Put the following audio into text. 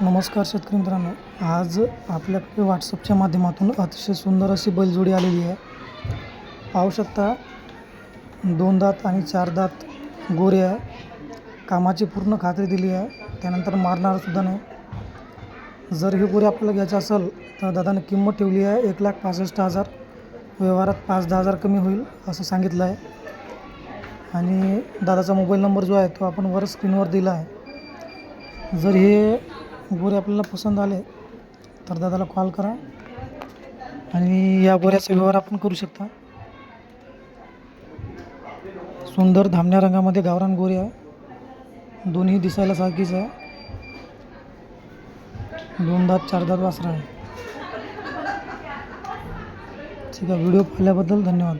नमस्कार शेतकरी मित्रांनो. आज आपल्याकडे व्हॉट्सअपच्या माध्यमातून अतिशय सुंदर अशी बैलजोडी आलेली आहे. पाहू शकता दोन दात आणि चार दात गोरे आहे. कामाची पूर्ण खात्री दिली आहे. त्यानंतर मारणारसुद्धा नाही. जर हे गोरी आपल्याला घ्यायचं असेल तर दादाने किंमत ठेवली आहे एक लाख पासष्ट हजार. व्यवहारात पाच दहा हजार कमी होईल असं सांगितलं आहे. आणि दादाचा मोबाईल नंबर जो आहे तो आपण वर स्क्रीनवर दिला आहे. जर हे गोरे आपल्याला पसंत आले तर दादाला कॉल करा. आणि या गोऱ्याचा व्यवहार आपण करू शकता. सुंदर धामण्या रंगामध्ये गावरान गोरे आहे. दोन्ही दिसायला सारखीच आहे. दोन दात चार दात वासरा आहे. ठीक आहे व्हिडिओ पाहिल्याबद्दल धन्यवाद.